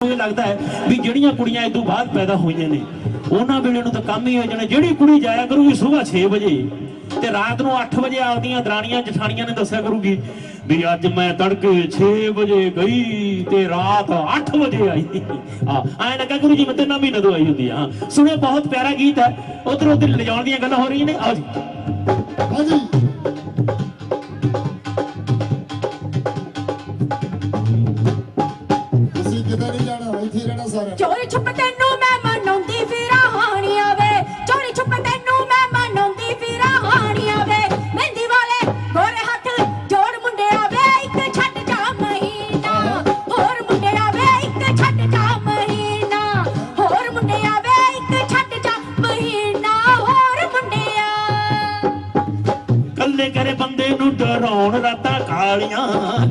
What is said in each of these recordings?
ਇਹ ਲੱਗਦਾ ਹੈ ਵੀ ਜਿਹੜੀਆਂ ਕੁੜੀਆਂ ਇਸ ਤੋਂ ਬਾਅਦ ਪੈਦਾ ਹੋਈਆਂ ਨੇ, ਉਹਨਾਂ ਵੇਲੇ ਨੂੰ ਤਾਂ ਕੰਮ ਹੀ ਹੋ ਜਾਣਾ। ਜਿਹੜੀ ਕੁੜੀ ਜਾਇਆ ਕਰੂਗੀ ਸਵੇਰ 6 ਵਜੇ ਤੇ ਰਾਤ ਨੂੰ 8 ਵਜੇ ਆਪਦੀਆਂ ਦਰਾਣੀਆਂ, ਜਠਾਣੀਆਂ ਨੇ ਦੱਸਿਆ ਕਰੂਗੀ ਵੀ ਅੱਜ ਮੈਂ ਤੜਕੇ 6 ਵਜੇ ਗਈ ਤੇ ਰਾਤ 8 ਵਜੇ ਆਈ। ਆ ਐ ਲੱਗਾ ਗੁਰੂ ਜੀ, ਮੈਂ ਤੇ ਨਾ ਮਹੀਨੇ ਤੋਂ ਆਈ ਹੁੰਦੀ ਆ। ਹਾਂ ਬਹੁਤ ਪਿਆਰਾ ਗੀਤ ਹੈ। ਉਧਰ ਉਧਰ ਲਿਜਾਉਣ ਦੀਆਂ ਗੱਲਾਂ ਹੋ ਰਹੀਆਂ ਨੇ। ਆਓ ਜੀ। ਹਾਂਜੀ। ਡਰਾਉਣ ਰਾਤਾਂ ਕਾਲੀਆਂ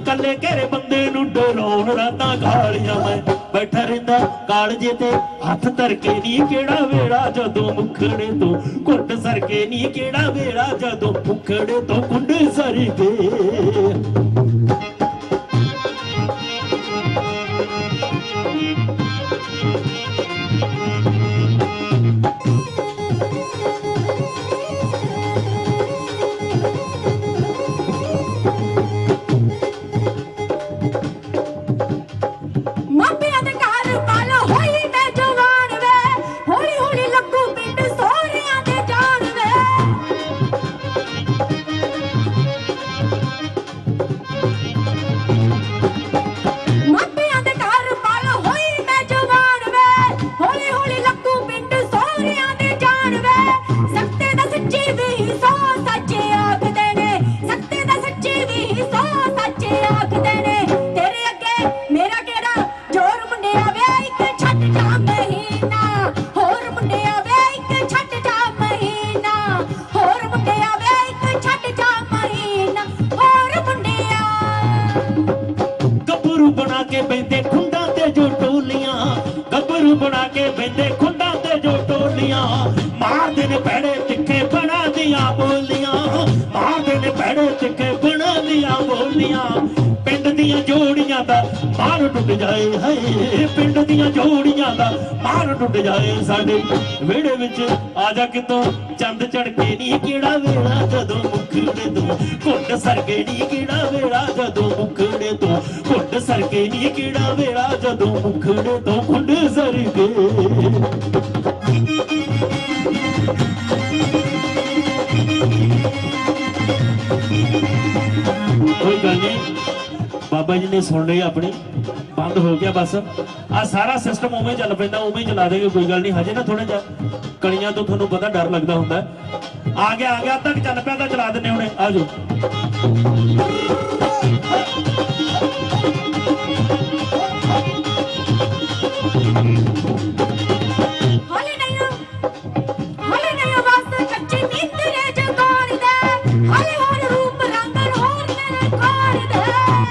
ਕੱਲੇ ਕਰੇ ਬੰਦੇ ਨੂੰ ਡਰਾਉਣ ਰਾਤਾਂ ਕਾਲੀਆਂ। ਮੈਂ ਬੈਠਾ ਰਹਿੰਦਾ ਕਾਲਜੇ ਤੇ, ਹੱਥ ਧਰ ਕੇ ਨਹੀਂ ਕਿਹੜਾ ਵੇੜਾ ਜਦੋਂ ਮੁਖੜੇ ਤੋਂ ਘੁੱਟ ਸਰ ਕੇ ਨਹੀਂ ਕਿਹੜਾ ਵੇੜਾ ਜਦੋਂ ਮੁਖੜੇ ਤੋਂ ਕੁੰਡੇ ਸਰੀ ਗਏ ਕੇ ਬੈਂਦੇ ਖੁੰਡਾਂ ਤੇ ਜੋ ਟੋਲੀਆਂ, ਗੱਭਰੂ ਬਣਾ ਕੇ ਬੈੰਦੇ ਖੁੰਡਾਂ ਤੇ ਜੋ ਟੋਲੀਆਂ। ਮਾਰਦੇ ਨੇ ਭੈੜੇ ਤਿੱਖੇ ਬਣਾ ਦੀਆਂ ਬੋਲੀਆਂ ਮਾਰਦੇ ਨੇ ਭੈੜੇ ਤਿੱਖੇ ਬਣਾ ਦੀਆਂ ਬੋਲੀਆਂ। ਪਿੰਡ ਦੀਆਂ ਜੋੜੀਆਂ ਦਾ ਮਾਰ ਟੁੱਟ ਜਾਏ ਹਾਏ, ਪਿੰਡ ਦੀਆਂ ਜੋੜੀਆਂ ਦਾ ਮਾਰ ਟੁੱਟ ਜਾਏ ਸਾਡੇ ਵਿਹੜੇ ਵਿੱਚ। ਆ ਜਾ ਕਿਤੋਂ ਚੰਦ ਚੜ ਕੇ ਨਹੀਂ ਕਿਹੜਾ ਵੇਲਾ ਜਦੋਂ ਮੁਖੜੇ ਤੂੰ ਘੁੱਟ ਸਰਗੇ ਨਹੀਂ ਕਿਹੜਾ ਵੇਲਾ ਜਦੋਂ ਮੁਖੜੇ ਤੂੰ। ਘੁੱਟ ਨਹੀਂ ਕਿਹੜਾ ਵੇਲਾ ਜਦੋਂ ਮੁਖੜੇ ਤੋਂ ਖੁੰਡ ਸਰਗੇ ਕੋਈ ਗੱਲ ਨਹੀਂ ਬਾਬਾ ਜੀ ਨੇ ਸੁਣ ਲਈ ਆਪਣੀ, ਬੰਦ ਹੋ ਗਿਆ ਬਸ। ਆ ਸਾਰਾ ਸਿਸਟਮ ਉਵੇਂ ਚੱਲ ਪੈਂਦਾ, ਉਵੇਂ ਚਲਾ ਦੇਗੇ, ਕੋਈ ਗੱਲ ਨਹੀਂ ਹਜੇ ਨਾ ਥੋੜਾ ਜਿਹਾ। ਕਣੀਆਂ ਤੋਂ ਤੁਹਾਨੂੰ ਪਤਾ ਡਰ ਲੱਗਦਾ ਹੁੰਦਾ। ਆ ਗਿਆ ਆ ਗਿਆ, ਅੱਧਾ ਕੁ ਚੱਲ ਪਿਆ ਤਾਂ ਚਲਾ ਦਿੰਨੇ ਹੁਣੇ। ਆ ਜਾਓ।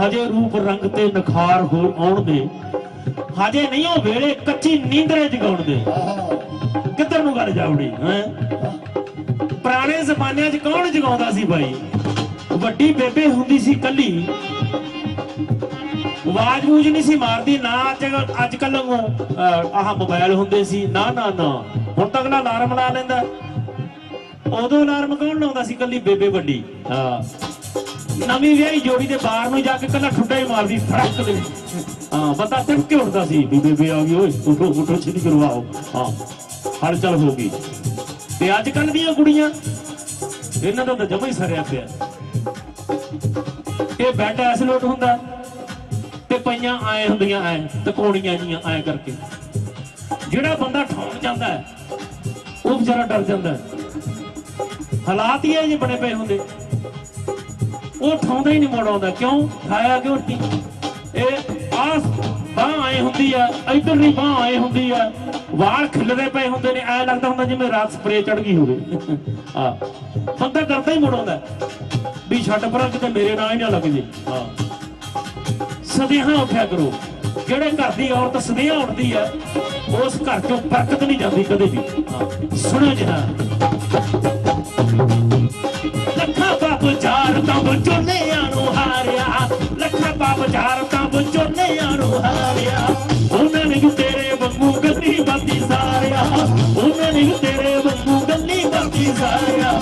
ਹਜੇ ਰੂਪ ਰੰਗ ਤੇ ਨਿਖਾਰ ਹੋ ਆਉਣ ਦੇ ਹਜੇ ਨਹੀਂ ਉਹ ਵੇਲੇ, ਕੱਚੀ ਨੀਂਦਰੇ ਜਗਾਉਣ ਦੇ ਕਿੱਧਰ ਨੂੰ ਗੱਲ ਜਾਵੜੀ, ਹੈ? ਪੁਰਾਣੇ ਜ਼ਮਾਨਿਆਂ 'ਚ ਕੌਣ ਜਗਾਉਂਦਾ ਸੀ ਭਾਈ ਵੱਡੀ ਬੇਬੇ ਹੁੰਦੀ ਸੀ ਕੱਲੀ। ਆਵਾਜ਼ ਬੂਝ ਨਹੀਂ ਸੀ ਮਾਰਦੀ, ਨਾ ਅੱਜ ਅੱਜ ਕੱਲ ਆਹ ਮੋਬਾਈਲ ਹੁੰਦੇ ਸੀ। ਨਾ ਨਾ ਨਾ। ਹੁਣ ਤੱਕ ਨਾ ਅਲਾਰਮ ਲਾ ਲੈਂਦਾ। ਉਦੋਂ ਅਲਾਰਮ ਕੌਣ ਲਾਉਂਦਾ ਸੀ ਕੱਲੀ? ਬੇਬੇ ਵੱਡੀ। ਹਾਂ। ਨਵੀਂ ਵਿਆਹੀ ਜੋੜੀ ਦੇ ਬਾਹਰ ਨੂੰ ਜਾ ਕੇ ਕੱਲਾ ਠੁੱਡਾ ਹੀ ਮਾਰਦੀ, ਫੜਕ ਦੇ ਹਾਂ ਪਤਾ ਤਿੰਨ ਕੇ ਉੱਠਦਾ ਸੀ? ਵੀ ਬੇਬੇ ਆ ਗਈ, ਓਏ ਉਠੋ ਉਠੋ ਛੇਤੀ ਕਰਵਾਓ ਹਾਂ ਹਲਚਲ ਹੋ ਗਈ। ਤੇ ਅੱਜ ਕੱਲ ਦੀਆਂ ਕੁੜੀਆਂ, ਇਹਨਾਂ ਦਾ ਤਾਂ ਜਮਾ ਹੀ ਸਰਿਆ ਪਿਆ। ਇਹ ਬੈੱਡ ਐਸ ਲੋਟ ਹੁੰਦਾ, ਤੇ ਪਈਆਂ ਆਏ ਹੁੰਦੀਆਂ ਐ ਤਕੋਣੀਆਂ ਜੀਆਂ ਐ ਕਰਕੇ। ਜਿਹੜਾ ਬੰਦਾ ਠੌਣ ਜਾਂਦਾ ਉਹ ਵਿਚਾਰਾ ਡਰ ਜਾਂਦਾ ਹਾਲਾਤ ਹੀ ਇਹ ਜਿਹੇ ਬਣੇ ਪਏ ਹੁੰਦੇ। ਉਹ ਠਾਉਂਦਾ ਹੀ ਨਹੀਂ ਮੋੜ ਆਉਂਦਾ। ਕਿਉਂ? ਖਾਇਆ ਕਿਉਂ ਇਹ ਆਸ ਬਾਹ ਆਏ ਹੁੰਦੀ ਆ ਇਧਰ ਨਹੀਂ ਬਾਹ ਆਏ ਹੁੰਦੀ ਆ। ਵਾਲ ਖਿਲਰੇ ਪਏ ਹੁੰਦੇ ਨੇ, ਐ ਲੱਗਦਾ ਹੁੰਦਾ ਜਿਵੇਂ ਰਾਤ ਸਪਰੇ ਚੜ ਗਈ ਹੋਵੇ। ਆ ਬੰਦਾ ਕਰਦਾ ਹੀ ਮੋੜ ਆਉਂਦਾ। ਵੀ ਛੱਡ ਪਰਾਂ ਕਿਤੇ ਮੇਰੇ ਨਾਲ ਹੀ ਨਾ ਲੱਗ ਜੇ। ਹਾਂ। ਸਦੇਹਾਂ ਉੱਠਿਆ ਕਰੋ। ਜਿਹੜੇ ਘਰ ਦੀ ਔਰਤ ਸਦੇਹਾਂ ਉੱਠਦੀ ਆ, ਉਸ ਘਰ ਚੋਂ ਬਰਕਤ ਨਹੀਂ ਜਾਂਦੀ ਕਦੇ ਵੀ। ਹਾਂ। ਸੁਣੋ ਜਨਾ ਤਾਂ ਵਿਚੋਲਿਆਂ ਨੂੰ ਹਾਰਿਆ। ਲੱਖਾਂ ਬਾਪ ਚਾਰ ਤਾਂ ਵਿਚੋਲਿਆਂ ਨੂੰ ਹਾਰਿਆ। ਉਹਨਾਂ ਨੇ ਤੇਰੇ ਵਾਂਗੂ ਗੱਲੀ ਬਾਤੀ ਸਾਰਿਆ। ਉਹਨਾਂ ਨੇ ਤੇਰੇ ਵਾਂਗੂ ਗੱਲੀ ਬਾਤੀ ਸਾਰਿਆ।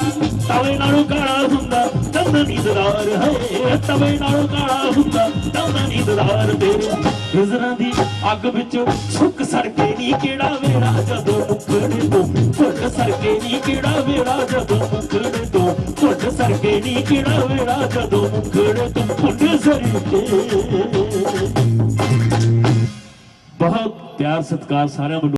ਤਵੇ ਨਾਲੋਂ ਕਾਲਾ ਹੁੰਦਾ ਦੰਦ ਨੀਂਦਦਾਰ ਹੈ। ਤਵੇ ਨਾਲੋਂ ਕਾਲਾ ਹੁੰਦਾ ਦੰਦ ਨੀਂਦਦਾਰ ਤੇਰੇ ਨਜ਼ਰਾਂ ਦੀ ਅੱਗ ਵਿੱਚ ਸੁੱਕ ਸੜਕੇ ਨਹੀਂ ਕਿਹੜਾ ਵੇੜਾ, ਜਦੋਂ ਮੁੱਕੜੇ ਤੋਂ ਘੁੱਟ ਸਰਕੇ ਨਹੀਂ ਕਿਹੜਾ ਵੇੜਾ, ਜਦੋਂ ਮੁੱਕੜੇ ਤੋਂ ਘੁੱਟ ਸਰਕੇ ਨਹੀਂ ਕਿਹੜਾ ਵੇੜਾ ਜਦੋਂ ਬਹੁਤ ਪਿਆਰ ਸਤਿਕਾਰ ਸਾਰਿਆਂ ਵੱਲੋਂ।